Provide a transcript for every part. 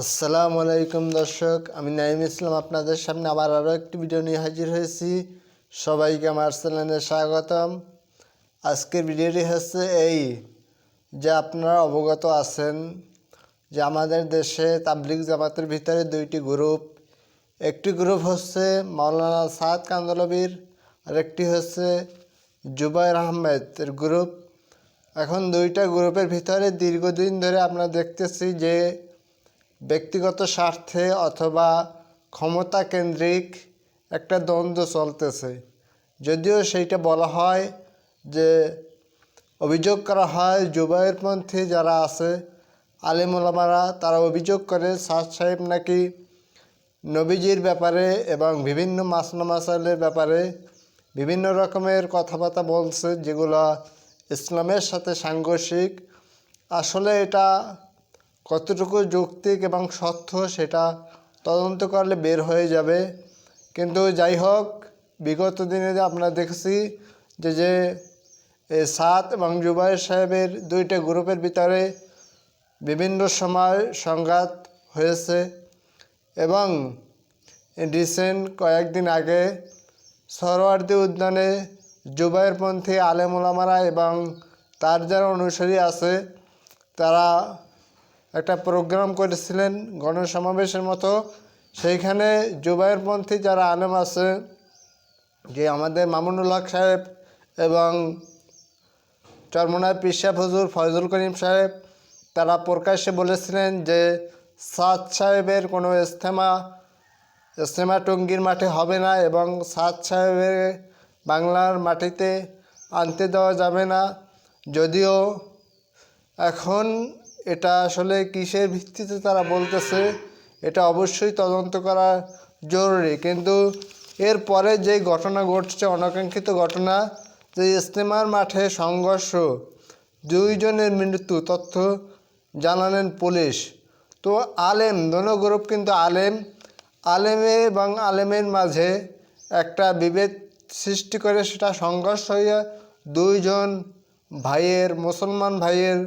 আসসালামু আলাইকুম দর্শক, আমি নাইম ইসলাম আপনাদের সামনে আবার আরও একটি ভিডিও নিয়ে হাজির হয়েছি। সবাইকে আমার চ্যানেলে স্বাগতম। আজকের ভিডিওটি হচ্ছে এই যে আপনারা অবগত আছেন যে আমাদের দেশে তাবলিগ জামাতের ভিতরে দুইটি গ্রুপ একটি গ্রুপ হচ্ছে মাওলানা সাদ কান্দলবির আর একটি হচ্ছে জুবাইর আহমেদের গ্রুপ এখন দুইটা গ্রুপের ভিতরে দীর্ঘদিন ধরে আমরা দেখতেছি যে ব্যক্তিগত স্বার্থে অথবা ক্ষমতা কেন্দ্রিক একটা দ্বন্দ্ব চলতেছে। যদিও সেইটা বলা হয় যে, অভিযোগ করা হয় জুবাইরপন্থী যারা আছে আলিমুলামারা তারা অভিযোগ করে সাদ সাহেব নাকি নবীজির ব্যাপারে এবং বিভিন্ন মাসনা মাসাইলের ব্যাপারে বিভিন্ন রকমের কথাবার্তা বলছে, যেগুলো ইসলামের সাথে সাংঘর্ষিক। আসলে এটা কতটুকু যৌক্তিক এবং সত্য সেটা তদন্ত করলে বের হয়ে যাবে। কিন্তু যাই হোক, বিগত দিনে যে আমরা দেখছি যে যে সাত এবং জুবাইর সাহেবের দুইটা গ্রুপের ভিতরে বিভিন্ন সময় সংঘাত হয়েছে এবং রিসেন্ট কয়েকদিন আগে সরোয়ার্দি উদ্যানে জুবাইরপন্থী আলেমুলামারা এবং তার যারা অনুসারী আছে, তারা একটা প্রোগ্রাম করেছিলেন গণসমাবেশের মতো। সেইখানে জুবাইরপন্থী যারা আলেম আছে, যে আমাদের মামুনুল হক সাহেব এবং চরমনায় পিসা ফজুর ফয়জুল করিম সাহেব, তারা প্রকাশ্যে বলেছিলেন যে সাদ সাহেবের কোনো ইস্তেমা ইস্তেমা টঙ্গির মাঠে হবে না এবং সাদ সাহেবের বাংলার মাটিতে আনতে দেওয়া যাবে না। যদিও এখন এটা আসলে কিসের ভিত্তিতে তারা বলতেছে, এটা অবশ্যই তদন্ত করা জরুরি। কিন্তু এরপরে যে ঘটনা ঘটছে, অনাকাঙ্ক্ষিত ঘটনা, যে ইস্তেমার মাঠে সংঘর্ষ, দুইজনের মৃত্যু, তথ্য জানালেন পুলিশ। তো আলেম, দোনো গ্রুপ কিন্তু আলেম। আলেমে এবং আলেমের মাঝে একটা বিভেদ সৃষ্টি করে, সেটা সংঘর্ষ হইয়া দুইজন ভাইয়ের, মুসলমান ভাইয়ের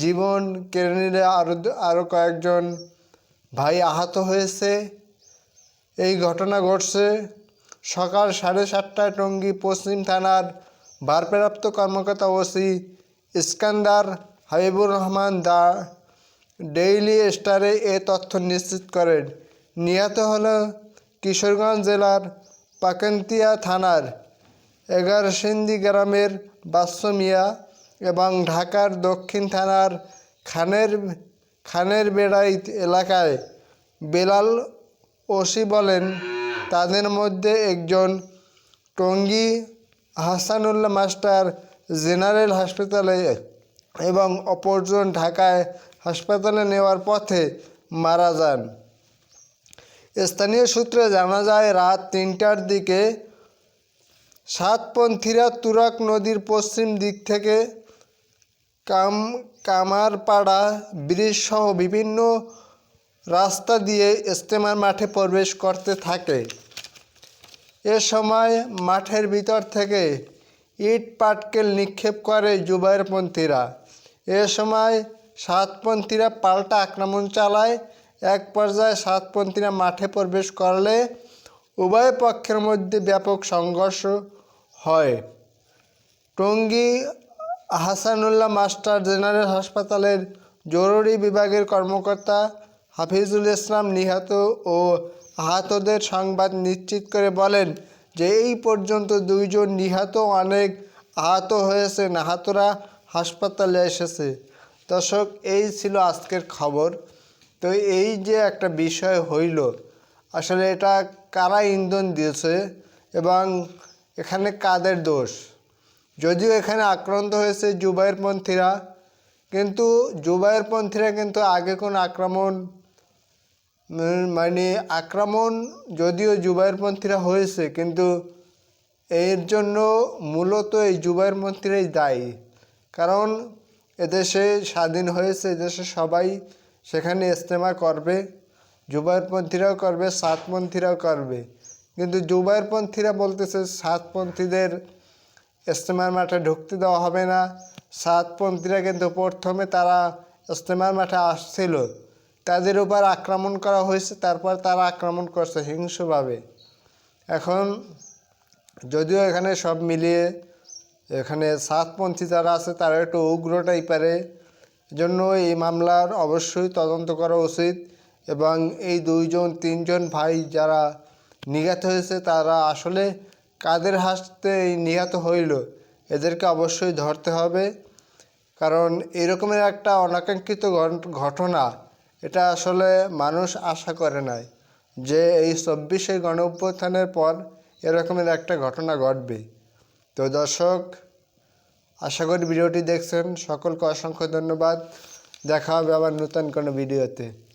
জীবন কেড়ে নিলে আরও আরও কয়েকজন ভাই আহত হয়েছে। এই ঘটনা ঘটছে সকাল সাড়ে সাতটায় টঙ্গী পশ্চিম থানার ভারপ্রাপ্ত কর্মকর্তা OC Iskandar Habibur Rahman the, daily স্টারে এ তথ্য নিশ্চিত করেন। নিহত হল কিশোরগঞ্জ জেলার পাকেন্তিয়া থানার এগারোসিন্দি গ্রামের বাস্য মিয়া এবং ঢাকার দক্ষিণ থানার খানের খানের বেড়াই এলাকায় বেলাল ওসি বলেন, তাদের মধ্যে একজন টঙ্গী হাসানুল্লাহ মাস্টার জেনারেল হাসপাতালে এবং অপরজন ঢাকায় হাসপাতালে নেওয়ার পথে মারা যান। স্থানীয় সূত্রে জানা যায়, রাত তিনটার দিকে সাতপন্থীরা তুরাক নদীর পশ্চিম দিক থেকে কাম, কামারপাড়া ব্রিজ সহ বিভিন্ন রাস্তা দিয়ে ইস্তেমার মাঠে প্রবেশ করতে থাকে। এ সময় মাঠের ভিতর থেকে ইট পাটকেল নিক্ষেপ করে জুবাইরপন্থীরা এ সময় সাতপন্থীরা পাল্টা আক্রমণ চালায়। এক পর্যায়ে সাতপন্থীরা মাঠে প্রবেশ করলে উভয় পক্ষের মধ্যে ব্যাপক সংঘর্ষ হয়। টঙ্গী হাসানুল্লাহ মাস্টার জেনারেল হাসপাতালের জরুরি বিভাগের কর্মকর্তা হাফিজুল ইসলাম নিহত ও আহতদের সংবাদ নিশ্চিত করে বলেন যে এই পর্যন্ত দুইজন নিহত অনেক আহত হয়েছে আহতরা হাসপাতালে এসেছে। দর্শক, এই ছিল আজকের খবর। তো এই যে একটা বিষয় হইল, আসলে এটা কারা ইন্ধন দিয়েছে এবং এখানে কাদের দোষ? যদিও এখানে আক্রান্ত হয়েছে জুবাইরপন্থীরা কিন্তু জুবাইরপন্থীরা কিন্তু আগে কোনো আক্রমণ মানে আক্রমণ যদিও জুবাইরপন্থীরা হয়েছে, কিন্তু এর জন্য মূলত এই জুবাইরপন্থীরাই দায়ী। কারণ এদেশে স্বাধীন হয়েছে, এদেশে সবাই সেখানে ইস্তেমা করবে জুবাইরপন্থীরাও করবে সাতপন্থীরাও করবে। কিন্তু জুবাইরপন্থীরা বলতেছে সাতপন্থীদের ইস্তেমার মাঠে ঢুকতে দেওয়া হবে না। সাতপন্থীরা কিন্তু প্রথমে তারা ইস্তেমার মাঠে আসছিল। তাদের উপর আক্রমণ করা হয়েছে, তারপর তারা আক্রমণ করছে হিংস্রভাবে। এখন যদিও এখানে সব মিলিয়ে এখানে সাতপন্থী যারা আছে, তারা একটু উগ্র টাইপারে। জন্য এই মামলার অবশ্যই তদন্ত করা উচিত এবং এই দুইজন, তিনজন ভাই যারা নিহত হয়েছে, তারা আসলে কাদের হাসতে নিহত হইল, এদেরকে অবশ্যই ধরতে হবে। কারণ এরকমের একটা অনাকাঙ্ক্ষিত ঘট- ঘটনা, এটা আসলে মানুষ আশা করে নাই যে এই চব্বিশে গণ অভ্যুত্থানের পর এরকমের একটা ঘটনা ঘটবে। তো দর্শক, আশা করি ভিডিওটি দেখছেন। সকলকে অসংখ্য ধন্যবাদ। দেখা হবে আবার নতুন কোনো ভিডিওতে।